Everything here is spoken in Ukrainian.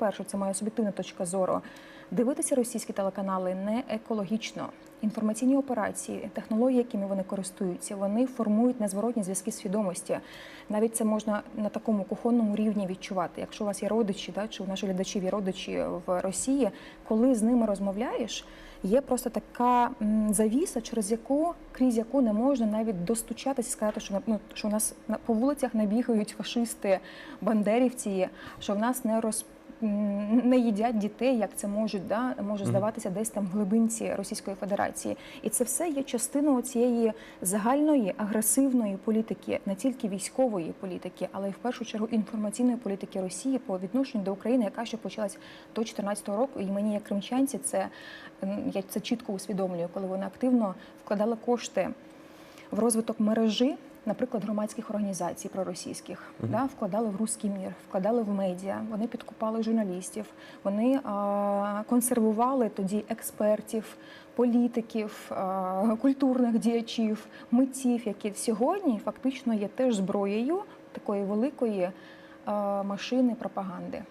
по-перше, це моя суб'єктивна точка зору. Дивитися російські телеканали не екологічно. Інформаційні операції, технології, якими вони користуються, вони формують незворотні зв'язки свідомості. Навіть це можна на такому кухонному рівні відчувати. Якщо у вас є родичі, да, чи у наших глядачів є родичі в Росії, коли з ними розмовляєш, є просто така завіса, через яку крізь яку не можна навіть достучатися і сказати, що ну, що у нас по вулицях не бігають фашисти, бандерівці, що в нас не роз м, не їдять дітей, як це можуть, да, може здаватися десь там в глибинці Російської Федерації. І це все є частиною цієї загальної агресивної політики, не тільки військової політики, але й в першу чергу інформаційної політики Росії по відношенню до України, яка ще почалась до 2014 року. І мені, як кримчанці, це я це чітко усвідомлюю, коли вони активно вкладали кошти в розвиток мережі, наприклад, громадських організацій проросійських, да, вкладали в руський мір, вкладали в медіа, вони підкупали журналістів, вони а, консервували тоді експертів, політиків, а, культурних діячів, митців, які сьогодні фактично є теж зброєю такої великої а, машини пропаганди.